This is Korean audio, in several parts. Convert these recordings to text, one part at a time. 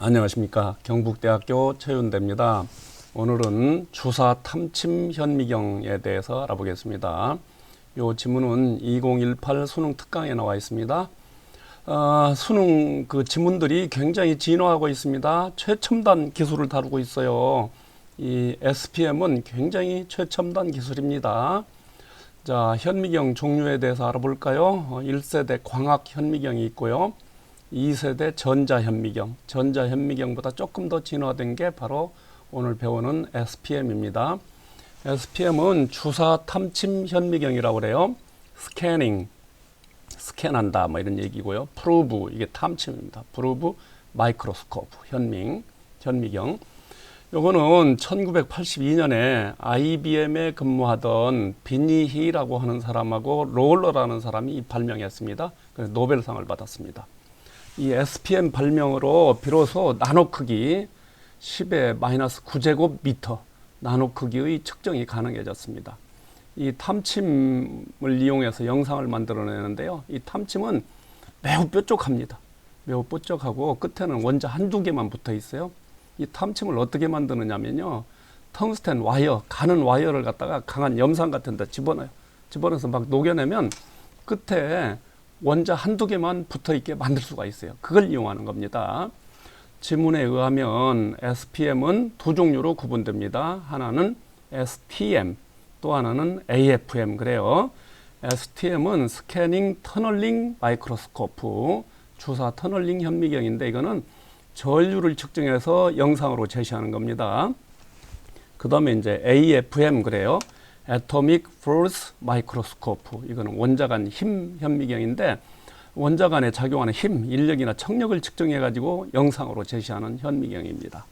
안녕하십니까 경북대학교 최윤대입니다. 오늘은 주사 탐침 현미경에 대해서 알아보겠습니다. 요 지문은 2018 수능 특강에 나와 있습니다. 아, 수능 그 지문들이 굉장히 진화하고 있습니다. 최첨단 기술을 다루고 있어요. 이 SPM은 굉장히 최첨단 기술입니다. 자, 현미경 종류에 대해서 알아볼까요? 어, 1세대 광학 현미경이 있고요. 2세대 전자현미경, 전자현미경보다 조금 더 진화된 게 바로 오늘 배우는 SPM입니다. SPM은 주사 탐침 현미경이라고 그래요. 스캐닝, 스캔한다 뭐 이런 얘기고요. 프로브 이게 탐침입니다. 프로브 마이크로스코프 현밍 현미경. 요거는 1982년에 IBM에 근무하던 비니 히라고 하는 사람하고 롤러라는 사람이 발명했습니다. 그래서 노벨상을 받았습니다. 이 SPM 발명으로 비로소 나노 크기 10의 마이너스 9제곱미터 나노 크기의 측정이 가능해졌습니다. 이 탐침을 이용해서 영상을 만들어내는데요. 이 탐침은 매우 뾰족합니다. 매우 뾰족하고 끝에는 원자 한두 개만 붙어 있어요. 이 탐침을 어떻게 만드느냐면요. 텅스텐 와이어, 가는 와이어를 갖다가 강한 염산 같은 데 집어넣어요. 집어넣어서 막 녹여내면 끝에 원자 한두 개만 붙어 있게 만들 수가 있어요. 그걸 이용하는 겁니다. 지문에 의하면 SPM은 두 종류로 구분됩니다. 하나는 STM, 또 하나는 AFM 그래요. STM은 스캐닝 터널링 마이크로스코프, 주사 터널링 현미경인데 이거는 전류를 측정해서 영상으로 제시하는 겁니다. 그 다음에 이제 AFM 그래요. Atomic Force Microscope. 이거는 원자 간 힘 현미경인데 원자 간에 작용하는 힘, 인력이나 청력을 측정해 가지고 영상으로 제시하는 현미경입니다.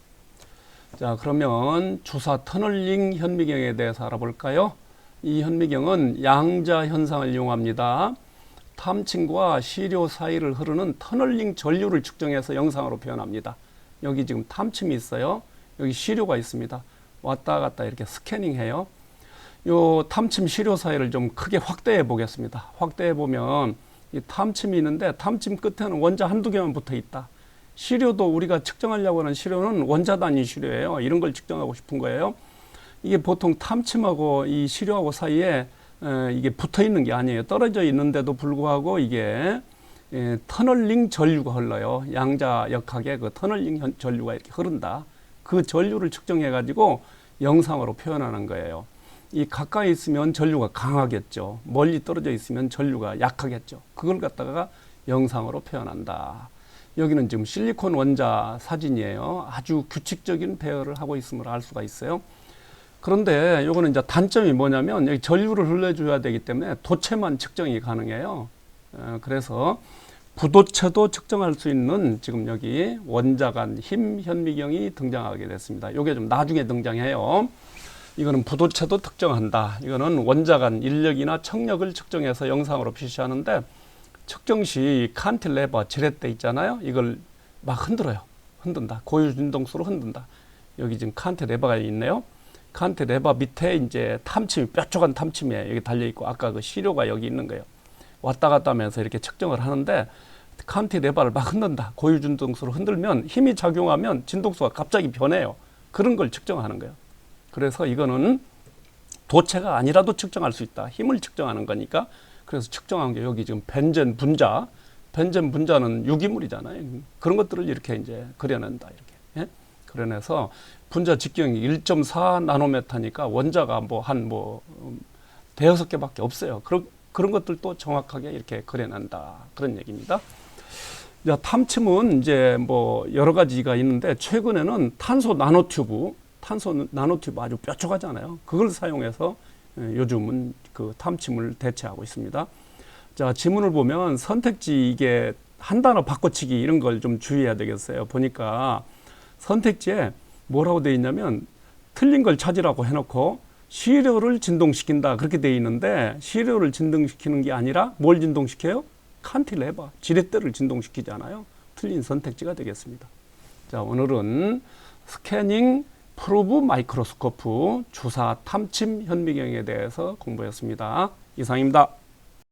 자, 그러면 주사 터널링 현미경에 대해서 알아볼까요? 이 현미경은 양자 현상을 이용합니다. 탐침과 시료 사이를 흐르는 터널링 전류를 측정해서 영상으로 표현합니다. 여기 지금 탐침이 있어요. 여기 시료가 있습니다. 왔다 갔다 이렇게 스캐닝해요. 요 탐침 시료 사이를 좀 크게 확대해 보겠습니다. 확대해 보면 이 탐침이 있는데 탐침 끝에는 원자 한두 개만 붙어 있다. 시료도 우리가 측정하려고 하는 시료는 원자 단위 시료예요. 이런 걸 측정하고 싶은 거예요. 이게 보통 탐침하고 이 시료하고 사이에 에, 이게 붙어 있는 게 아니에요. 떨어져 있는데도 불구하고 이게 에, 터널링 전류가 흘러요. 양자역학의 그 터널링 현, 전류가 이렇게 흐른다. 그 전류를 측정해 가지고 영상으로 표현하는 거예요. 이 가까이 있으면 전류가 강하겠죠. 멀리 떨어져 있으면 전류가 약하겠죠. 그걸 갖다가 영상으로 표현한다. 여기는 지금 실리콘 원자 사진이에요. 아주 규칙적인 배열을 하고 있음을 알 수가 있어요. 그런데 요거는 이제 단점이 뭐냐면 여기 전류를 흘려줘야 되기 때문에 도체만 측정이 가능해요. 어, 그래서 부도체도 측정할 수 있는 지금 여기 원자간 힘 현미경이 등장하게 됐습니다. 요게 좀 나중에 등장해요. 이거는 부도체도 특정한다. 이거는 원자 간 인력이나 청력을 측정해서 영상으로 표시하는데 측정 시 칸틸레버 지렛대 있잖아요. 이걸 막 흔들어요. 흔든다. 고유 진동수로 흔든다. 여기 지금 칸틸레버가 있네요. 칸틸레버 밑에 이제 탐침이 뾰족한 탐침이 여기 달려 있고 아까 그 시료가 여기 있는 거예요. 왔다 갔다 하면서 이렇게 측정을 하는데 칸틸레버를 막 흔든다. 고유 진동수로 흔들면 힘이 작용하면 진동수가 갑자기 변해요. 그런 걸 측정하는 거예요. 그래서 이거는 도체가 아니라도 측정할 수 있다. 힘을 측정하는 거니까. 그래서 측정한 게 여기 지금 벤젠 분자. 벤젠 분자는 유기물이잖아요. 그런 것들을 이렇게 이제 그려낸다. 이렇게. 예? 그려내서 분자 직경이 1.4 나노메타니까 원자가 뭐 한뭐 대여섯 개밖에 없어요. 그런 그런 것들도 정확하게 이렇게 그려낸다. 그런 얘기입니다. 자, 탐침은 이제 뭐 여러 가지가 있는데 최근에는 탄소 나노튜브 탄소 나노튜브 아주 뾰족하잖아요. 그걸 사용해서 예, 요즘은 그 탐침을 대체하고 있습니다. 자, 지문을 보면 선택지 이게 한 단어 바꿔치기 이런 걸 좀 주의해야 되겠어요. 보니까 선택지에 뭐라고 되어 있냐면 틀린 걸 찾으라고 해놓고 시료를 진동시킨다 그렇게 되어 있는데 시료를 진동시키는 게 아니라 뭘 진동시켜요? 칸틸레버, 지렛대를 진동시키잖아요. 틀린 선택지가 되겠습니다. 자, 오늘은 스캐닝 프로브 마이크로스코프 주사 탐침 현미경에 대해서 공부했습니다. 이상입니다.